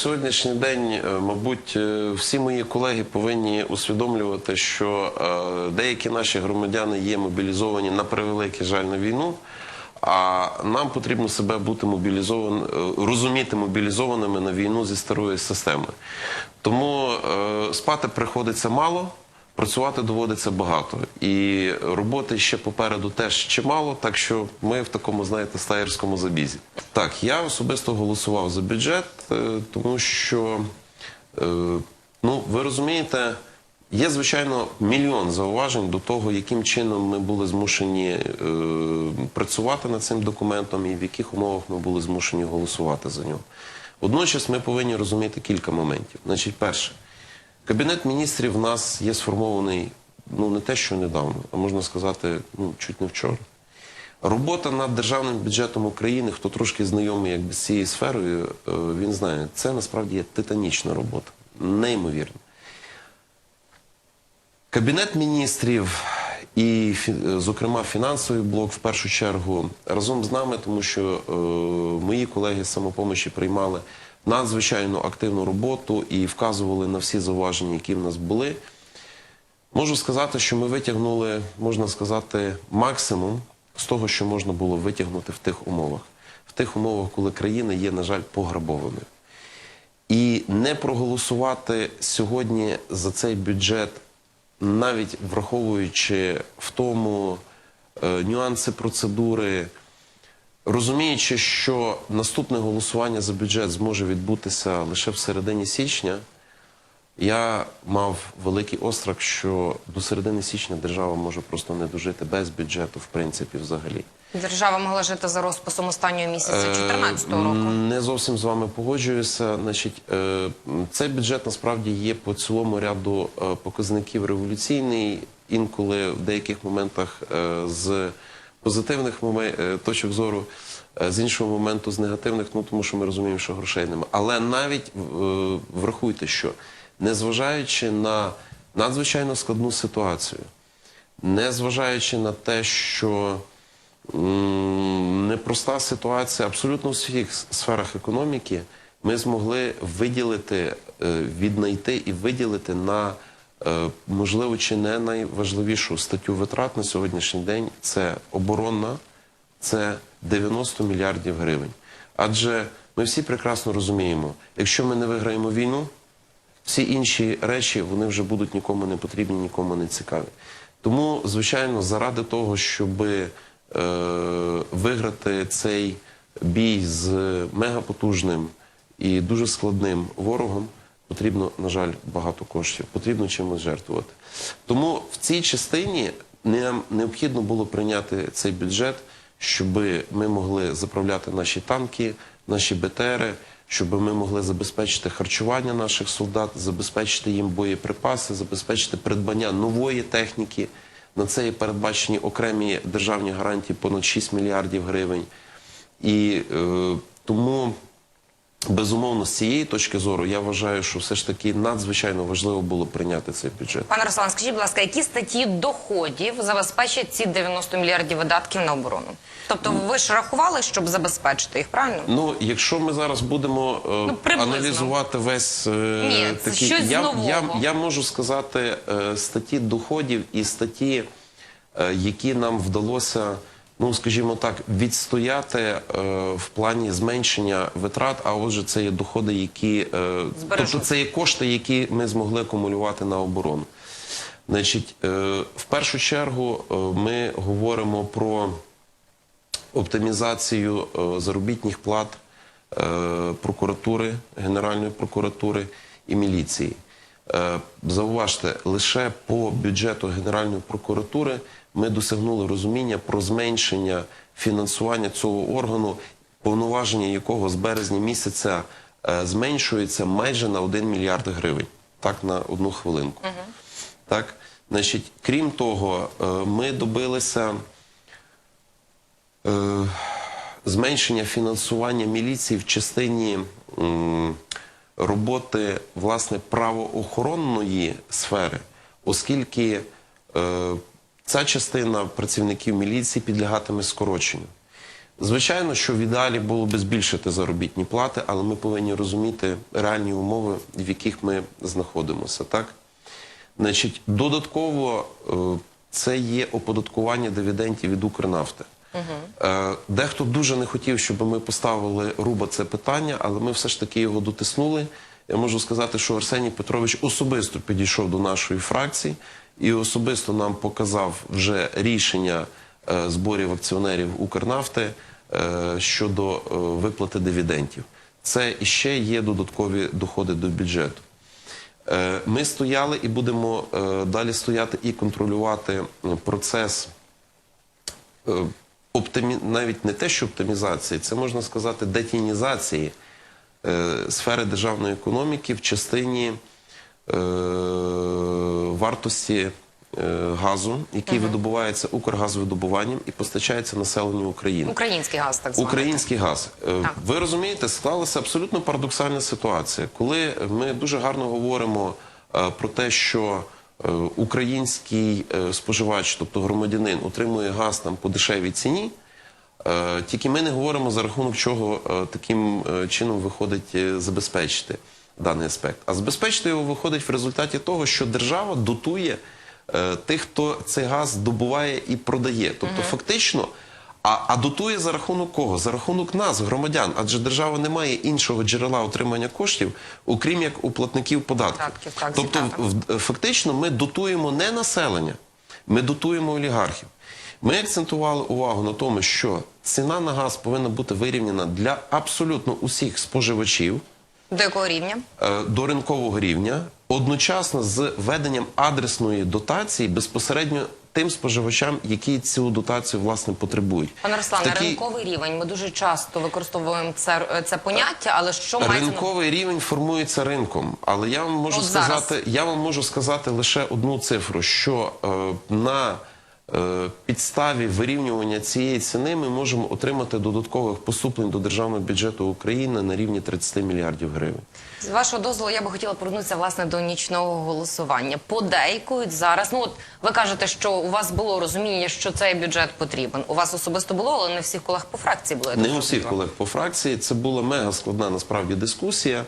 Сьогоднішній день, е, мабуть, е, всі мої колеги повинні усвідомлювати, що е, деякі наші громадяни є мобілізовані на превеликий жаль на війну. А нам потрібно себе бути мобілізованим, розуміти мобілізованими на війну зі старої системи. Тому спати приходиться мало, працювати доводиться багато. І роботи ще попереду теж чимало, так що ми в такому, знаєте, стаєрському забізі. Так, я особисто голосував за бюджет, е, тому що, е, ну, ви розумієте, є, звичайно, мільйон зауважень до того, яким чином ми були змушені е, працювати над цим документом і в яких умовах ми були змушені голосувати за нього. Водночас ми повинні розуміти кілька моментів. Значить, перше, Кабінет міністрів в нас є сформований ну не те, що недавно, а можна сказати, ну чуть не вчора. Робота над державним бюджетом України, хто трошки знайомий якби з цією сферою, е, він знає, це насправді є титанічна робота, неймовірно. Кабінет міністрів і, е, зокрема, фінансовий блок в першу чергу разом з нами, тому що е, мої колеги з самопомощі приймали надзвичайно активну роботу і вказували на всі зауваження, які в нас були. Можу сказати, що ми витягнули, можна сказати, максимум з того, що можна було витягнути в тих умовах, в тих умовах, коли країна є, на жаль, пограбованою. І не проголосувати сьогодні за цей бюджет, навіть враховуючи в тому е, нюанси процедури, розуміючи, що наступне голосування за бюджет зможе відбутися лише в середині січня, я мав великий острах, що до середини січня держава може просто не дожити без бюджету, в принципі, взагалі. Держава могла жити за розписом останнього місяця Е, 2014 року. Не зовсім з вами погоджуюся. Значить, е, цей бюджет насправді є по цілому ряду е, показників революційний, інколи в деяких моментах е, з позитивних моме- е, точок зору, е, з іншого моменту з негативних, ну тому що ми розуміємо, що грошей немає. Але навіть е, врахуйте, що незважаючи на надзвичайно складну ситуацію, незважаючи на те, що непроста ситуація абсолютно у всіх сферах економіки, ми змогли виділити, віднайти і виділити на можливо чи не найважливішу статтю витрат на сьогоднішній день це оборонна, це 90 мільярдів гривень. Адже ми всі прекрасно розуміємо, якщо ми не виграємо війну, всі інші речі вони вже будуть нікому не потрібні, нікому не цікаві. Тому, звичайно, заради того, щоб е, виграти цей бій з мегапотужним і дуже складним ворогом, потрібно, на жаль, багато коштів, потрібно чимось жертвувати. Тому в цій частині нам необхідно було прийняти цей бюджет, щоб ми могли заправляти наші танки, наші БТРи, щоб ми могли забезпечити харчування наших солдат, забезпечити їм боєприпаси, забезпечити придбання нової техніки. На це є передбачені окремі державні гарантії понад 6 мільярдів гривень. І е, тому, безумовно, з цієї точки зору, я вважаю, що все ж таки надзвичайно важливо було прийняти цей бюджет. Пане Руслан, скажіть, будь ласка, які статті доходів забезпечать ці 90 мільярдів видатків на оборону? Тобто, ви ж рахували, щоб забезпечити їх, правильно? Ну, якщо ми зараз будемо е, приблизно. аналізувати весь е, Ні, такий, щось я, нового. я, я можу сказати е, статті доходів і статті, е, які нам вдалося, ну скажімо так, відстояти е, в плані зменшення витрат. А отже, це є доходи, які е, тобто це є кошти, які ми змогли акумулювати на оборону. Значить, е, в першу чергу е, ми говоримо про оптимізацію е, заробітних плат е, прокуратури, Генеральної прокуратури і міліції. Е, Зауважте, лише по бюджету Генеральної прокуратури ми досягнули розуміння про зменшення фінансування цього органу, повноваження якого з березня місяця е, зменшується майже на 1 мільярд гривень. Так, на одну хвилинку. Так, значить, крім того, е, ми добилися е, зменшення фінансування міліції в частині м, роботи власне правоохоронної сфери, оскільки е, ця частина працівників міліції підлягатиме скороченню. Звичайно, що в ідеалі було би збільшити заробітні плати, але ми повинні розуміти реальні умови, в яких ми знаходимося. Так? Значить, додатково е, це є оподаткування дивідендів від Укрнафти. Е, Дехто дуже не хотів, щоб ми поставили руба це питання, але ми все ж таки його дотиснули. Я можу сказати, що Арсеній Петрович особисто підійшов до нашої фракції і особисто нам показав вже рішення е, зборів акціонерів Укрнафти е, щодо е, виплати дивідендів. Це іще є додаткові доходи до бюджету. Ми стояли і будемо далі стояти і контролювати процес оптимі... навіть не те, що оптимізації, це можна сказати детінізації сфери державної економіки в частині вартості е, газу, який видобувається Укргазвидобуванням і постачається населенню України. Український газ, так званий. Український газ. Е, Так. Ви розумієте, склалася абсолютно парадоксальна ситуація, коли ми дуже гарно говоримо е, про те, що е, український е, споживач, тобто громадянин, отримує газ там по дешевій ціні. Е, Тільки ми не говоримо за рахунок чого е, таким е, чином виходить е, забезпечити даний аспект. А забезпечити його виходить в результаті того, що держава дотує е, тих, хто цей газ добуває і продає. Тобто, фактично, а, а дотує за рахунок кого? За рахунок нас, громадян. Адже держава не має іншого джерела отримання коштів, окрім як у платників податків. Податків, так, тобто, в- фактично, ми дотуємо не населення, ми дотуємо олігархів. Ми акцентували увагу на тому, що ціна на газ повинна бути вирівняна для абсолютно усіх споживачів До якого рівня? е, до ринкового рівня, одночасно з введенням адресної дотації безпосередньо тим споживачам, які цю дотацію власне потребують. Пане Руслане, В такій- ринковий рівень. Ми дуже часто використовуємо це, це поняття, але що Ринковий рівень формується ринком, але я вам можу От сказати, зараз. я вам можу сказати лише одну цифру: що е, на е, підставі вирівнювання цієї ціни ми можемо отримати додаткових поступлень до державного бюджету України на рівні 30 мільярдів гривень. З вашого дозволу я би хотіла повернутися власне до нічного голосування. Подейкують зараз. Ну от ви кажете, що у вас було розуміння, що цей бюджет потрібен. У вас особисто було, але не всіх колег по фракції було. Не у всіх колег по фракції. Це була мега складна насправді дискусія.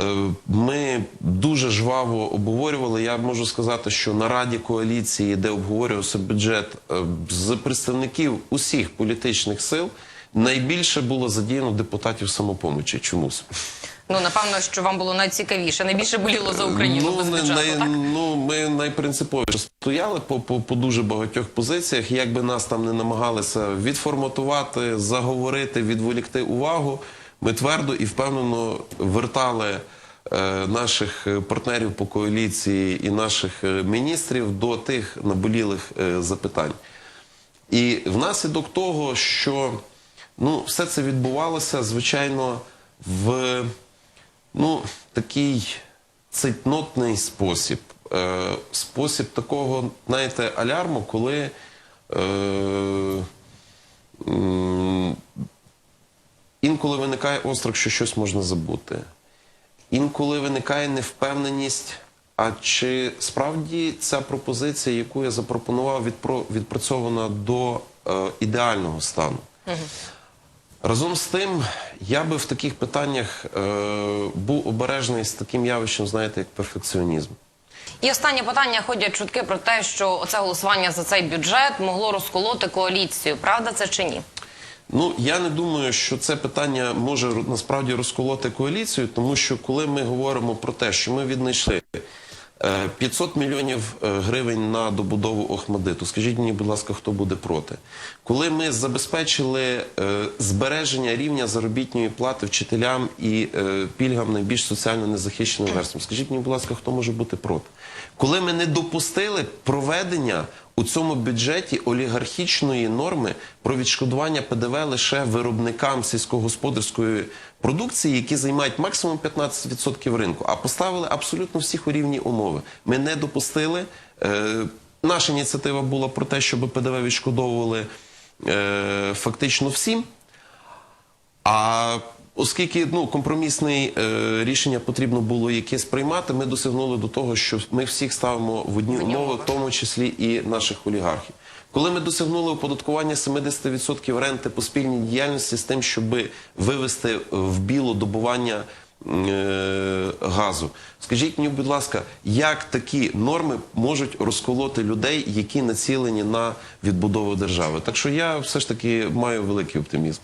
Е, Ми дуже жваво обговорювали. Я можу сказати, що на раді коаліції, де обговорювався бюджет е, з представників усіх політичних сил, найбільше було задіяно депутатів самопомочі. Чомусь Ну напевно, що вам було найцікавіше. Найбільше боліло за Україну без ну, бюджету. най- так? ну, ми найпринциповіше стояли по, по, по дуже багатьох позиціях. Як би нас там не намагалися відформатувати, заговорити, відволікти увагу, ми твердо і впевнено вертали е, наших е, партнерів по коаліції і наших е, міністрів до тих наболілих запитань. І внаслідок того, що ну, все це відбувалося, звичайно, в ну, такий цейтнотний спосіб. Спосіб такого, знаєте, алярму, коли е, інколи виникає острах, що щось можна забути. Інколи виникає невпевненість, а чи справді ця пропозиція, яку я запропонував, відпро- відпрацьована до е, ідеального стану? Разом з тим, я би в таких питаннях е, був обережний з таким явищем, знаєте, як перфекціонізм. І останнє питання ходять чутки про те, що оце голосування за цей бюджет могло розколоти коаліцію. Правда це чи ні? Ну, я не думаю, що це питання може насправді розколоти коаліцію, тому що коли ми говоримо про те, що ми віднайшли 500 мільйонів е, гривень на добудову Охмадиту, скажіть мені, будь ласка, хто буде проти? Коли ми забезпечили е, збереження рівня заробітної плати вчителям і е, пільгам найбільш соціально незахищеним верствам, скажіть мені, будь ласка, хто може бути проти? Коли ми не допустили проведення у цьому бюджеті олігархічної норми про відшкодування ПДВ лише виробникам сільськогосподарської продукції, які займають максимум 15% ринку, а поставили абсолютно всіх у рівні умови. Ми не допустили. Е, наша ініціатива була про те, щоб ПДВ відшкодовували е, фактично всім. А оскільки ну, компромісне е, рішення потрібно було якесь приймати, ми досягнули до того, що ми всіх ставимо в одні умови. в тому числі і наших олігархів. Коли ми досягнули оподаткування 70% ренти по спільній діяльності з тим, щоб вивести в біло добування е, газу. Скажіть мені, будь ласка, як такі норми можуть розколоти людей, які націлені на відбудову держави? Так що я все ж таки маю великий оптимізм.